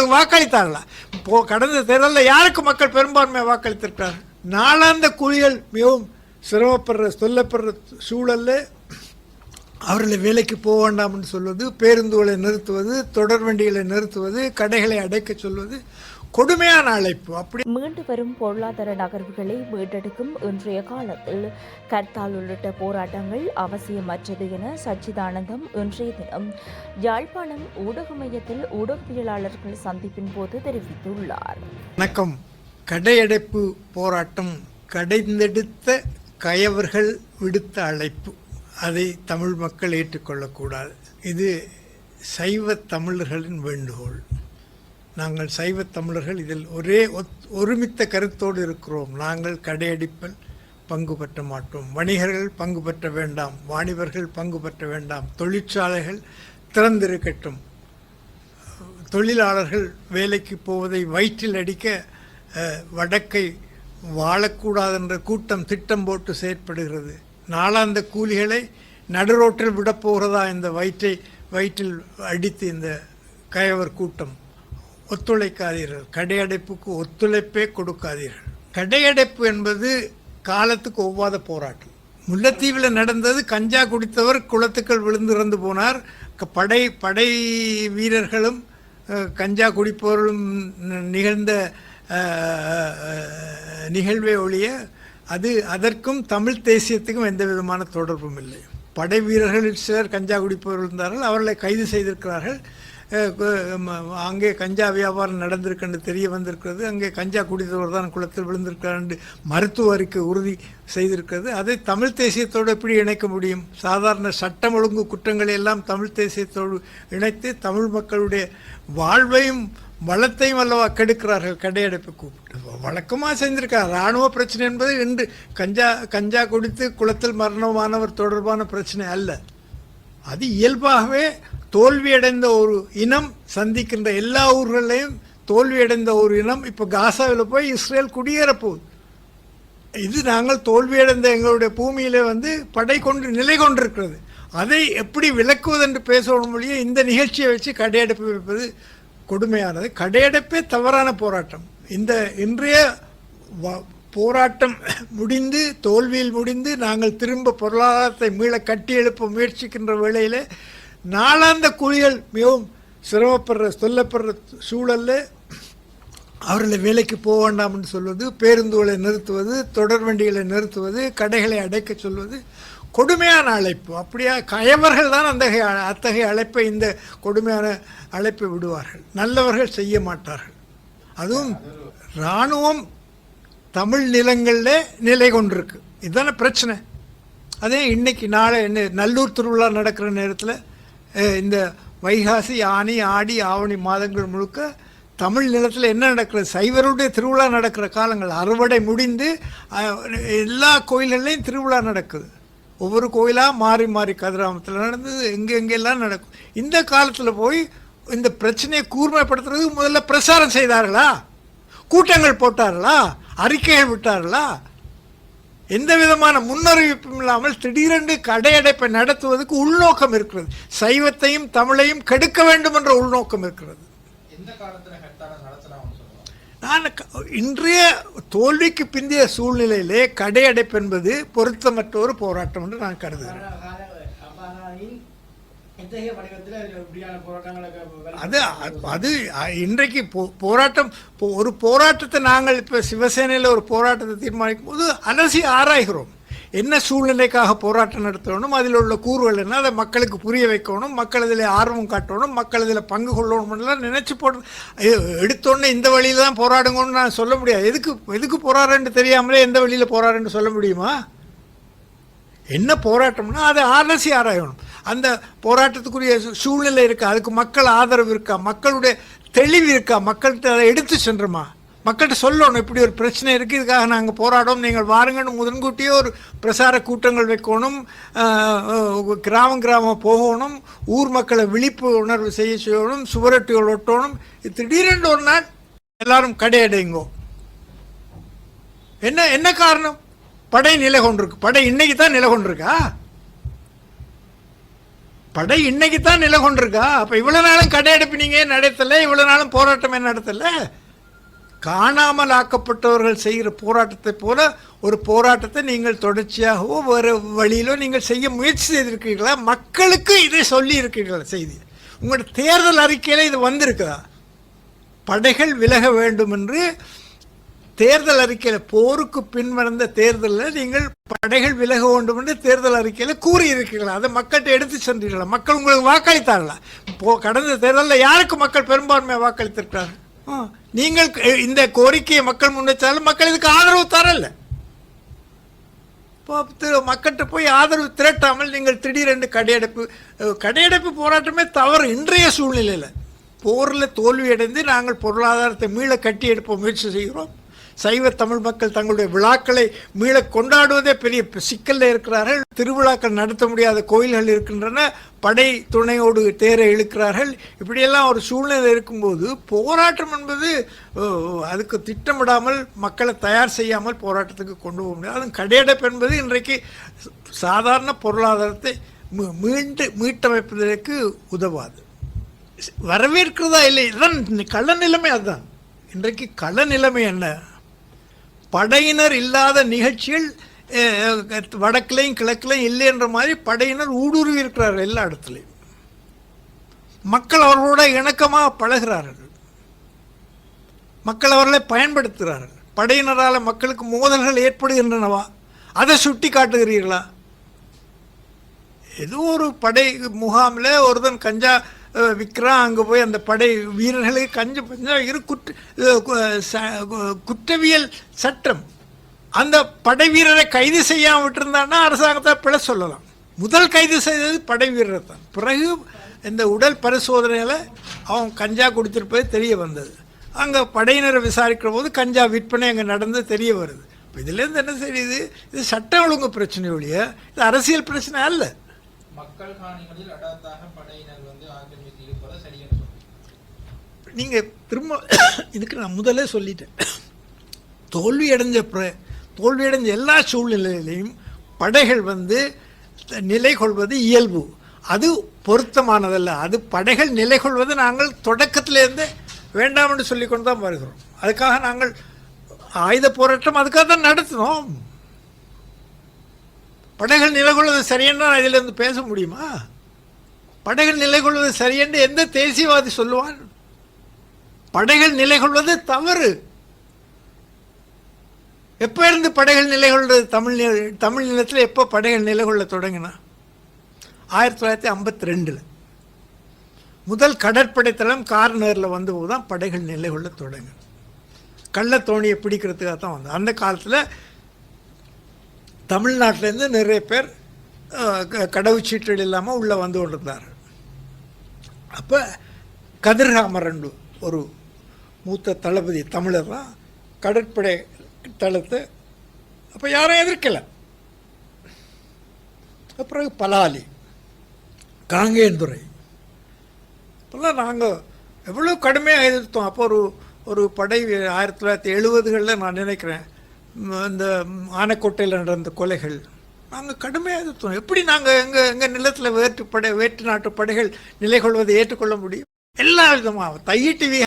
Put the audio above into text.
உங்களுக்கு வாக்களித்தார்களா? இப்போ கடந்த தேர்தலில் யாருக்கு மக்கள் பெரும்பான்மை வாக்களித்திருக்கிறார்கள்? நாளாந்த குழிகள் மிகவும் சிரமப்படுற சொல்லப்படுற சூழலில் அவர்களை வேலைக்கு போக வேண்டாம்னு சொல்வது பேருந்துகளை நிறுத்துவது தொடர் வண்டிகளை நிறுத்துவது கடைகளை அடைக்க சொல்வது கொடுமையான அழைப்பு. அப்படி மீண்டு வரும் பொருளாதார நகர்வுகளை மீட்டெடுக்கும் இன்றைய காலத்தில் கர்த்தால் உள்ளிட்ட போராட்டங்கள் அவசியமற்றது என சச்சிதானந்தம் இன்றைய தினம் யாழ்ப்பாணம் ஊடக மையத்தில் ஊடகவியலாளர்கள் சந்திப்பின் போது தெரிவித்துள்ளார். வணக்கம். கடையடைப்பு போராட்டம் கடைந்தெடுத்த கயவர்கள் விடுத்த அழைப்பு. அதை தமிழ் மக்கள் ஏற்றுக்கொள்ளக்கூடாது. இது சைவ தமிழர்களின் வேண்டுகோள். நாங்கள் சைவ தமிழர்கள் இதில் ஒரே ஒத் ஒருமித்த கருத்தோடு இருக்கிறோம். நாங்கள் கடையடிப்பில் பங்கு பெற்ற மாட்டோம். வணிகர்கள் பங்கு பெற்ற வேண்டாம். வாணிபர்கள் பங்கு பெற்ற வேண்டாம். தொழிற்சாலைகள் திறந்திருக்கட்டும். தொழிலாளர்கள் வேலைக்கு போவதை வயிற்றில் அடிக்க வடக்கை வாழக்கூடாது என்ற கூட்டம் திட்டம் போட்டு செயற்படுகிறது. நாளாந்த கூலிகளை நடுரோட்டில் விடப் போகிறதா இந்த வயிற்றை வயிற்றில் அடித்து இந்த கயவர் கூட்டம் ஒத்துழைக்காதீர்கள். கடையடைப்புக்கு ஒத்துழைப்பே கொடுக்காதீர்கள். கடையடைப்பு என்பது காலத்துக்கு ஒவ்வாத போராட்டம். முல்லைத்தீவில் நடந்தது கஞ்சா குடித்தவர் குளத்துக்கள் விழுந்து இறந்து போனார். படை படை வீரர்களும் கஞ்சா குடிப்பவர்களும் நிகழ்ந்த நிகழ்வே ஒழிய அது அதற்கும் தமிழ் தேசியத்துக்கும் எந்த விதமான தொடர்பும் இல்லை. படை வீரர்களில் சிலர் கஞ்சா குடிப்பவர்கள் இருந்தார்கள் அவர்களை கைது செய்திருக்கிறார்கள். அங்கே கஞ்சா வியாபாரம் நடந்திருக்குன்னு தெரிய வந்திருக்கிறது. அங்கே கஞ்சா குடித்தவர் தான் குளத்தில் விழுந்திருக்கிறார் என்று மருத்துவ அறிக்கை உறுதி செய்திருக்கிறது. அதை தமிழ் தேசியத்தோடு எப்படி இணைக்க முடியும்? சாதாரண சட்டம் ஒழுங்கு குற்றங்களை எல்லாம் தமிழ் தேசியத்தோடு இணைத்து தமிழ் மக்களுடைய வாழ்வையும் வளத்தையும் அல்லவா கெடுக்கிறார்கள்? கடையடைப்பு கூப்பிட்டு. வழக்கமாக செஞ்சுருக்கார் இராணுவ பிரச்சனை என்பது இன்று கஞ்சா கஞ்சா குடித்து குளத்தில் மரணமானவர் தொடர்பான பிரச்சனை அல்ல. அது இயல்பாகவே தோல்வியடைந்த ஒரு இனம் சந்திக்கின்ற எல்லா ஊர்களையும் தோல்வியடைந்த ஒரு இனம் இப்போ காசாவில் போய் இஸ்ரேல் குடியேறப்போகுது. இது நாங்கள் தோல்வியடைந்த எங்களுடைய பூமியில் வந்து படை கொண்டு நிலை கொண்டிருக்கிறது. அதை எப்படி விளக்குவது என்று பேசணும் மொழியே இந்த நிகழ்ச்சியை வச்சு கடையடைப்பு வைப்பது கொடுமையானது. கடையடைப்பே தவறான போராட்டம். இந்த இன்றைய போராட்டம் முடிந்து தோல்வியில் முடிந்து நாங்கள் திரும்ப பொருளாதாரத்தை மீள கட்டியெழுப்ப முயற்சிக்கின்ற வேளையில் நாளாந்த கூலிகள் மிகவும் சிரமப்படுற சொல்லப்படுற சூழல்ல அவர்களை வேலைக்கு போக வேண்டாம்னு சொல்வது பேருந்துகளை நிறுத்துவது தொடர் வண்டிகளை நிறுத்துவது கடைகளை அடைக்க சொல்வது கொடுமையான அழைப்பு. அப்படியா? கயவர்கள் தான் அந்த அத்தகைய அழைப்பை இந்த கொடுமையான அழைப்பை விடுவார்கள். நல்லவர்கள் செய்ய மாட்டார்கள். அதுவும் இராணுவம் தமிழ் நிலங்களில் நிலை கொண்டிருக்கு. இதுதானே பிரச்சனை. அதே இன்னைக்கு நாளை என்ன நல்லூர் திருவிழா நடக்கிற நேரத்தில் இந்த வைகாசி ஆனி ஆடி ஆவணி மாதங்கள் முழுக்க தமிழ் நிலத்தில் என்ன நடக்கிறது? சைவருடைய திருவிழா நடக்கிற காலங்கள். அறுவடை முடிந்து எல்லா கோயில்கள்லேயும் திருவிழா நடக்குது. ஒவ்வொரு கோயிலாக மாறி மாறி கதிராமத்தில் நடந்தது எங்கெங்கெல்லாம் நடக்கும். இந்த காலத்தில் போய் இந்த பிரச்சனையை கூர்மைப்படுத்துறதுக்கு முதல்ல பிரசாரம் செய்தார்களா? கூட்டங்கள் போட்டார்களா? அறிக்கைகள் விட்டார்களா? எந்த விதமான முன்னறிவிப்பும் இல்லாமல் திடீரென்று கடையடைப்பை நடத்துவதற்கு உள்நோக்கம் இருக்கிறது. சைவத்தையும் தமிழையும் கெடுக்க வேண்டும் என்ற உள்நோக்கம் இருக்கிறது எந்த காலத்துல ஹெட்டான நடத்தலாம்னு சொல்லுவாங்க நான் இன்றைய தோல்விக்கு பிந்தைய சூழ்நிலையிலே கடையடைப்பு என்பது பொருத்தமற்ற ஒரு போராட்டம் என்று நான் கருதுகிறேன். அது அது இன்றைக்கு போராட்டம் ஒரு போராட்டத்தை நாங்கள் இப்போ சிவசேனையில் ஒரு போராட்டத்தை தீர்மானிக்கும் போது அலசி ஆராய்கிறோம். என்ன சூழ்நிலைக்காக போராட்டம் நடத்தணும் அதில் உள்ள கூறுகள் என்ன? அதை மக்களுக்கு புரிய வைக்கணும் மக்கள் இதில் ஆர்வம் காட்டணும் மக்கள் இதில் பங்கு கொள்ளணும்லாம் நினச்சி போட்டு எடுத்தோடனே இந்த வழியில் தான் போராடுங்கன்னு நான் சொல்ல முடியாது. எதுக்கு எதுக்கு போராடுறேன்னு தெரியாமலே எந்த வழியில் போராடுன்னு சொல்ல முடியுமா? என்ன போராட்டம்னா அதை ஆலசி ஆராயணும். அந்த போராட்டத்துக்குரிய சூ- சூழ்நிலை இருக்கா? அதுக்கு மக்கள் ஆதரவு இருக்கா? மக்களுடைய தெளிவு இருக்கா? மக்கள்கிட்ட அதை எடுத்து சென்றோமா? மக்கள்கிட்ட சொல்லணும் இப்படி ஒரு பிரச்சனை இருக்குது இதுக்காக நாங்கள் போராடும் நீங்கள் வாருங்கன்னு முதன்கூட்டியே ஒரு பிரசார கூட்டங்கள் வைக்கணும் கிராமம் கிராமம் போகணும் ஊர் மக்களை விழிப்பு உணர்வு செய்ய செய்யணும் சுவரொட்டிகள் ஒட்டணும். திடீரென்று ஒரு நாள் எல்லாரும் கடையடைங்கோ. என்ன என்ன காரணம்? படை நிலை கொண்டிருக்கு. படை இன்னைக்கு தான் நிலை கொண்டிருக்கா? படை இன்னைக்கு தான் நிலை கொண்டிருக்கா? அப்போ இவ்வளோ நாளும் கடையெடுப்பு நீங்கள் நடத்தலை? இவ்வளோ நாளும் போராட்டமே நடத்தலை? காணாமல் ஆக்கப்பட்டவர்கள் செய்கிற போராட்டத்தை போல ஒரு போராட்டத்தை நீங்கள் தொடர்ச்சியாகவோ வேறு வழியிலோ நீங்கள் செய்ய முயற்சி செய்திருக்கிறீர்களா? மக்களுக்கு இதை சொல்லி இருக்கிறீர்களா செய்தி? உங்களோட தேர்தல் அறிக்கையில் இது வந்திருக்குதா? படைகள் விலக வேண்டும் என்று தேர்தல் அறிக்கையில் போருக்கு பின்வந்த தேர்தலில் நீங்கள் படைகள் விலக வேண்டும் என்று தேர்தல் அறிக்கையில் கூறியிருக்கிறீர்களா? அதை மக்கள்கிட்ட எடுத்து சென்றீர்களா? மக்கள் உங்களுக்கு வாக்களித்தார்களா? போ கடந்த தேர்தலில் யாருக்கு மக்கள் பெரும்பான்மையாக வாக்களித்திருக்கிறார்கள்? நீங்கள் இந்த கோரிக்கையை மக்கள் முன்வைச்சாலும் மக்கள் இதுக்கு ஆதரவு தரல. இப்போ மக்கள்கிட்ட போய் ஆதரவு திரட்டாமல் நீங்கள் திடீரென்று கடையடைப்பு கடையடைப்பு போராட்டமே தவறு இன்றைய சூழ்நிலையில். போரில் தோல்வியடைந்து நாங்கள் பொருளாதாரத்தை மீள கட்டி எடுப்ப முயற்சி செய்கிறோம். சைவ தமிழ் மக்கள் தங்களுடைய விழாக்களை மீள கொண்டாடுவதே பெரிய சிக்கலில் இருக்கிறார்கள். திருவிழாக்கள் நடத்த முடியாத கோயில்கள் இருக்கின்றன. படை துணையோடு தேரை இழுக்கிறார்கள். இப்படியெல்லாம் ஒரு சூழ்நிலை இருக்கும்போது போராட்டம் என்பது ஓ, அதுக்கு திட்டமிடாமல் மக்களை தயார் செய்யாமல் போராட்டத்துக்கு கொண்டு போக முடியாது. அதுவும் கடையடைப்பு என்பது இன்றைக்கு சாதாரண பொருளாதாரத்தை மீ- மீண்டு மீட்டமைப்பதற்கு உதவாது. வரவேற்கிறதா இல்லை இதுதான் கள நிலைமை அதுதான். இன்றைக்கு கள நிலைமை என்ன? படையினர் இல்லாத நிகழ்ச்சிகள் வடக்கிலையும் வடக்குலையும் கிழக்குலையும் இல்லைன்ற மாதிரி படையினர் ஊடுருவி இருக்கிறார்கள் எல்லா இடத்துலையும். மக்கள் அவர்களோட இணக்கமாக பழகிறார்கள் மக்கள் அவர்களை பயன்படுத்துகிறார்கள். படையினரால் மக்களுக்கு மோதல்கள் ஏற்படுகின்றனவா? அதை சுட்டி காட்டுகிறீர்களா? ஏதோ ஒரு படை முகாமில் ஒருத்தன் கஞ்சா விக்ரம் விற்கிறான் அங்கே போய் அந்த படை வீரர்களுக்கு கஞ்ச பஞ்சம் இரு குற்ற குற்றவியல் சட்டம். அந்த படை வீரரை கைது செய்யாமல் விட்டுருந்தான்னா அரசாங்கத்தை பிழை சொல்லலாம். முதல் கைது செய்தது படை வீரர் தான். பிறகு இந்த உடல் பரிசோதனையில் அவன் கஞ்சா கொடுத்துருப்பது தெரிய வந்தது. அங்கே படையினரை விசாரிக்கிற போது கஞ்சா விற்பனை அங்கே நடந்து தெரிய வருது. இப்போ இதுலேருந்து என்ன தெரியுது? இது சட்டம் ஒழுங்கு பிரச்சனை ஒழிய இது அரசியல் பிரச்சனை அல்ல. மக்கள் காணிகளில் அடாத்தாக படையினர் வந்து ஆக்கிரமித்து இருப்பதை சரியென்று நீங்கள் திரும்ப இதுக்கு நான் முதல்ல சொல்லிட்டேன். தோல்வி அடைஞ்ச பிற தோல்வி அடைஞ்ச எல்லா சூழ்நிலையிலையும் படைகள் வந்து நிலை கொள்வது இயல்பு. அது பொருத்தமானதல்ல. அது படைகள் நிலை கொள்வது நாங்கள் தொடக்கத்திலேருந்தே வேண்டாம் என்று கொண்டு தான் வருகிறோம். அதுக்காக நாங்கள் ஆயுத போராட்டம் அதுக்காக தான் நடத்தினோம். படைகள் நிலை கொள்வது சரியென்று இதிலிருந்து பேச முடியுமா? படைகள் நிலை கொள்வது சரியென்று எந்த தேசியவாதி சொல்லுவான்? படைகள் நிலை கொள்வது தவறு. எப்போ இருந்து படைகள் நிலை கொள்வது தமிழ் நில- தமிழ் நிலத்தில் எப்போ படைகள் நிலை கொள்ள தொடங்கினா? ஆயிரத்தி தொள்ளாயிரத்தி ஐம்பத்தி ரெண்டில் முதல் கடற்படை தளம் கார்னரில் வந்தபோது தான் படைகள் நிலை கொள்ள தொடங்கும் கள்ளத்தோணியை பிடிக்கிறதுக்காக தான் வந்தோம் அந்த காலத்தில் தமிழ்நாட்டிலேருந்து நிறைய பேர் க- கடவுச்சீட்டுகள் இல்லாமல் உள்ளே வந்து கொண்டிருந்தார். அப்போ கதிர்காமரண்டு ஒரு மூத்த தளபதி தமிழர் தான் கடற்படை தளத்தை அப்போ யாரும் எதிர்க்கலை. அப்புறம் பலாலி காங்கேந்துறை இப்போல்லாம் நாங்கள் எவ்வளோ கடுமையாக எதிர்த்தோம். அப்போ ஒரு ஒரு படை ஆயிரத்தி தொள்ளாயிரத்தி எழுபதுகளில் நான் நினைக்கிறேன். இந்த ஆனைக்கோட்டையில் நடந்த கொலைகள் நாங்கள் கடுமையாக எதிர்த்தோம். எப்படி நாங்கள் எங்கள் எங்கள் நிலத்தில் வேற்று படை வேற்று நாட்டு படைகள் நிலை கொள்வதை ஏற்றுக்கொள்ள முடியும்? எல்லா விதமாக தையிட்டு